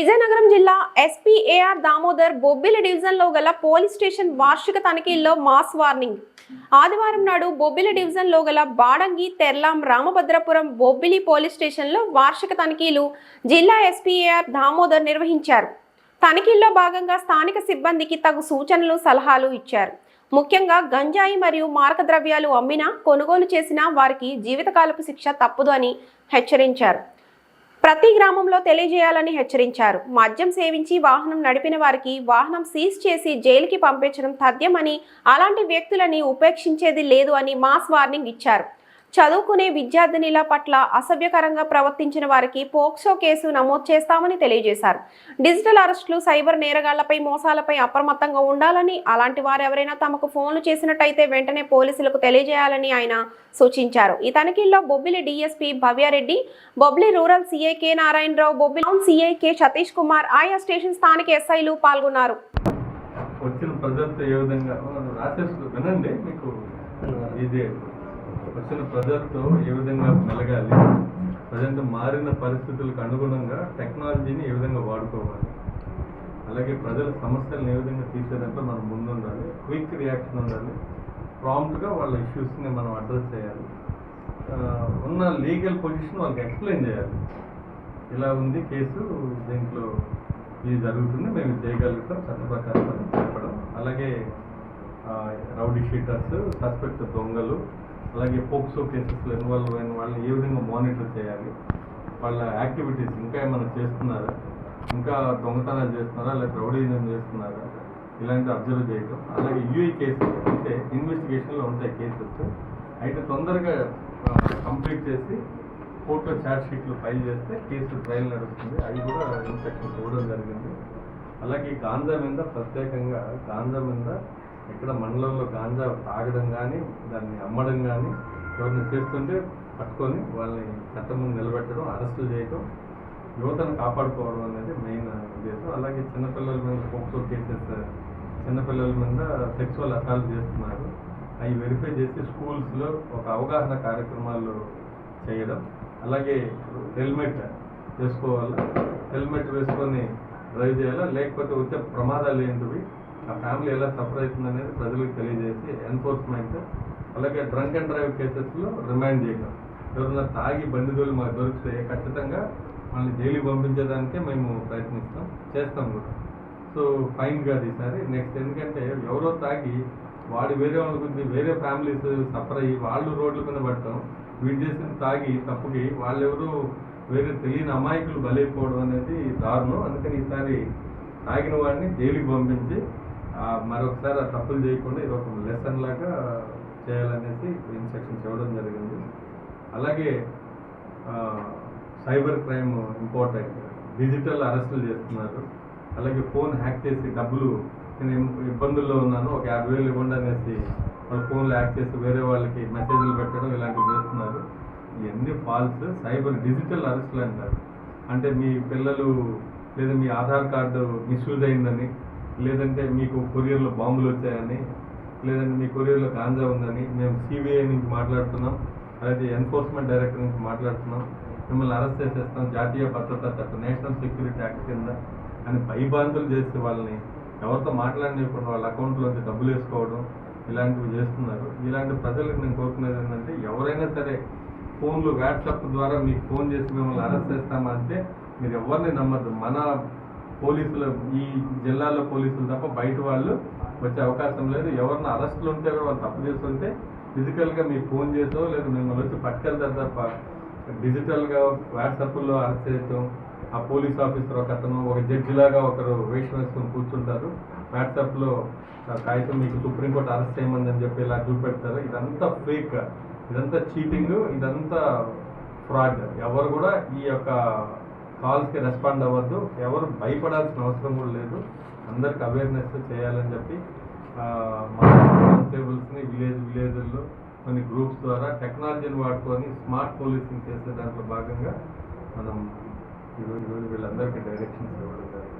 విజయనగరం జిల్లా ఎస్పీఏఆర్ దామోదర్ బొబ్బిలి డివిజన్లో గల పోలీస్ స్టేషన్ వార్షిక తనిఖీల్లో మాస్ వార్నింగ్. ఆదివారం నాడు బొబ్బిలి డివిజన్లో గల బాడంగి తెర్లాం రామభద్రపురం బొబ్బిలి పోలీస్ స్టేషన్లో వార్షిక తనిఖీలు జిల్లా ఎస్పీఏఆర్ దామోదర్ నిర్వహించారు. తనిఖీల్లో భాగంగా స్థానిక సిబ్బందికి తగు సూచనలు సలహాలు ఇచ్చారు. ముఖ్యంగా గంజాయి మరియు మారకద్రవ్యాలు అమ్మినా కొనుగోలు చేసినా వారికి జీవితకాలపు శిక్ష తప్పదు అని హెచ్చరించారు. ప్రతి గ్రామంలో తెలియజేయాలని హెచ్చరించారు. మద్యం సేవించి వాహనం నడిపిన వారికి వాహనం సీజ్ చేసి జైలుకి పంపించడం తథ్యమని అలాంటి వ్యక్తులని ఉపేక్షించేది లేదు అని మాస్ వార్నింగ్ ఇచ్చారు. చదువుకునే విద్యార్థినిల పట్ల అసభ్యకరంగా ప్రవర్తించిన వారికి పోక్సో కేసు నమోదు చేస్తామని తెలియజేశారు. డిజిటల్ అరెస్టులు సైబర్ నేరగాళ్ళపై మోసాలపై అప్రమత్తంగా ఉండాలని అలాంటి వారు ఎవరైనా తమకు ఫోన్లు చేసినట్టయితే వెంటనే పోలీసులకు తెలియజేయాలని ఆయన సూచించారు. ఈ తనిఖీల్లో Bobbili DSP Bhavya Reddy Bobbili rural CI K Narayana Rao Bobbili town CI K Satish Kumar ఆయా స్టేషన్ స్థానిక ఎస్ఐలు పాల్గొన్నారు. వచ్చిన ప్రజలతో ఏ విధంగా? రాసేసుకు వినండి మీకు ఇది వచ్చిన ప్రజలతో ఏ విధంగా మెలగాలి. ప్రజెంట్ మారిన పరిస్థితులకు అనుగుణంగా టెక్నాలజీని ఏ విధంగా వాడుకోవాలి. అలాగే ప్రజల సమస్యలను ఏ విధంగా తీసేదంటే మనం ముందుండాలి. క్విక్ రియాక్షన్ ఉండాలి. ప్రాంప్ట్గా వాళ్ళ ఇష్యూస్ని మనం అడ్రస్ చేయాలి. ఉన్న లీగల్ పొజిషన్ వాళ్ళకి ఎక్స్ప్లెయిన్ చేయాలి. ఇలా ఉంది కేసు దీంట్లో ఇది జరుగుతుంది. మేము చేయగలుగుతాం. చట్ట ప్రకారం చెప్పడం. అలాగే రౌడీ షీటర్స్ సస్పెక్ట్ దొంగలు అలాగే పోక్సో కేసెస్లో ఇన్వాల్వ్ అయిన వాళ్ళని ఏ విధంగా మానిటర్ చేయాలి? వాళ్ళ యాక్టివిటీస్ ఇంకా ఏమైనా చేస్తున్నారా? ఇంకా దొంగతనాలు చేస్తున్నారా? లేకపోతే రౌడీజం చేస్తున్నారా? ఇలాంటి అబ్జర్వ్ చేయటం. అలాగే యూఈ కేసెస్ అంటే ఇన్వెస్టిగేషన్లో ఉంటాయి కేసెస్. అయితే తొందరగా కంప్లీట్ చేసి కోర్టులో ఛార్జ్ షీట్లు ఫైల్ చేస్తే కేసు ట్రయల్ నడుస్తుంది. అది కూడా ఇన్స్ట్రక్షన్స్ ఇవ్వడం జరిగింది. అలాగే గాంజా మీద ప్రత్యేకంగా గాంజా మీద ఇక్కడ మండలంలో గాంజా తాగడం కానీ దాన్ని అమ్మడం కానీ ఎవరిని చేస్తుంటే పట్టుకొని వాళ్ళని చట్టం ముందు నిలబెట్టడం అరెస్టులు చేయడం యువతను కాపాడుకోవడం అనేది మెయిన్ ఉద్దేశం. అలాగే చిన్నపిల్లల మీద పోక్సో కేసెస్ చిన్నపిల్లల మీద సెక్సువల్ అసాల్ట్ చేస్తున్నారు. అవి వెరిఫై చేసి స్కూల్స్లో ఒక అవగాహన కార్యక్రమాలు చేయడం. అలాగే హెల్మెట్ వేసుకోవాలా? హెల్మెట్ వేసుకొని డ్రైవ్ చేయాలా? లేకపోతే వచ్చే ప్రమాదాలు ఏంటివి? ఆ ఫ్యామిలీ ఎలా సఫర్ అవుతుంది అనేది ప్రజలకు తెలియజేసి ఎన్ఫోర్స్మెంట్ అలాగే డ్రంక్ అండ్ డ్రైవ్ కేసెస్లో రిమాండ్ చేయడం ఎవరైనా తాగి బండిదోలు మాకు దొరికితే ఖచ్చితంగా వాళ్ళని జైలుకి పంపించేదానికే మేము ప్రయత్నిస్తాం చేస్తాం కూడా. సో ఫైన్ కాదు ఈసారి నెక్స్ట్ ఎందుకంటే ఎవరో తాగి వాడు వేరే వాళ్ళకి వేరే ఫ్యామిలీస్ సఫర్ అయ్యి వాళ్ళు రోడ్ల మీద పడటం వీడు చేసిన తాగి తప్పుకి వాళ్ళెవరూ వేరే తెలియని అమాయకులు బలైపోవడం అనేది దారుణం. అందుకని ఈసారి తాగిన వాడిని జైలుకి పంపించి మరొకసారి ఆ తప్పులు చేయకుండా ఇది ఒక లెసన్ లాగా చేయాలనేసి ఇన్స్ట్రక్షన్స్ ఇవ్వడం జరిగింది. అలాగే సైబర్ క్రైమ్ ఇంపార్టెంట్. డిజిటల్ అరెస్టులు చేస్తున్నారు. అలాగే ఫోన్ హ్యాక్ చేసి డబ్బులు నేను ఇబ్బందుల్లో ఉన్నాను ఒక యాభై వేలు ఇవ్వండి అనేసి వాళ్ళ ఫోన్లు హ్యాక్ చేసి వేరే వాళ్ళకి మెసేజ్లు పెట్టడం ఇలాంటివి చేస్తున్నారు. ఇవన్నీ ఫాల్స్. సైబర్ డిజిటల్ అరెస్టులు అంటారు. అంటే మీ పిల్లలు లేదా మీ ఆధార్ కార్డు మిస్యూజ్ అయిందని లేదంటే మీకు కొరియర్లో బాంబులు వచ్చాయని లేదంటే మీ కొరియర్లో కాంజా ఉందని మేము సిబిఐ నుంచి మాట్లాడుతున్నాం అలాగే ఎన్ఫోర్స్మెంట్ డైరెక్టర్ నుంచి మాట్లాడుతున్నాం మిమ్మల్ని అరెస్ట్ చేసేస్తాం జాతీయ భద్రతా చట్టం నేషనల్ సెక్యూరిటీ యాక్ట్ కింద అని భయభాంతులు చేసే వాళ్ళని ఎవరితో మాట్లాడనివ్వకుండా వాళ్ళ అకౌంట్లోంచి డబ్బులు వేసుకోవడం ఇలాంటివి చేస్తున్నారు. ఇలాంటి ప్రజలకు నేను కోరుకునేది ఏంటంటే ఎవరైనా సరే ఫోన్లు వాట్సాప్ ద్వారా మీకు ఫోన్ చేసి మిమ్మల్ని అరెస్ట్ చేస్తామంటే మీరు ఎవరిని నమ్మద్దు. మన పోలీసులు ఈ జిల్లాలో పోలీసులు తప్ప బయట వాళ్ళు వచ్చే అవకాశం లేదు. ఎవరిని అరెస్టులు ఉంటే కూడా వాళ్ళు తప్పు చేస్తుంటే ఫిజికల్గా మీకు ఫోన్ చేసో లేదు మిమ్మల్ని వచ్చి పట్టుకెళ్తారు తప్ప డిజిటల్గా వాట్సాప్లో అరెస్ట్ చేయటం ఆ పోలీస్ ఆఫీసర్ ఒక అతను ఒక జడ్జి లాగా ఒకరు వేషం వేసుకొని కూర్చుంటారు. వాట్సాప్లో కాగితం మీకు సుప్రీంకోర్టు అరెస్ట్ చేయమందని చెప్పి ఇలా చూపెడతారు. ఇదంతా ఫేక్ ఇదంతా చీటింగ్ ఇదంతా ఫ్రాడ్ ఎవరు కూడా ఈ యొక్క కాల్స్కి రెస్పాండ్ అవ్వద్దు. ఎవరు భయపడాల్సిన అవసరం కూడా లేదు. అందరికి అవేర్నెస్ చేయాలని చెప్పి ఆ, మా కానిస్టేబుల్స్ని విలేజ్ విలేజ్ల్లో కొన్ని గ్రూప్స్ ద్వారా టెక్నాలజీని వాడుకొని స్మార్ట్ పోలీసింగ్ చేసే దాంట్లో భాగంగా మనం ఈరోజు ఈరోజు వీళ్ళందరికీ డైరెక్షన్స్ ఇవ్వడం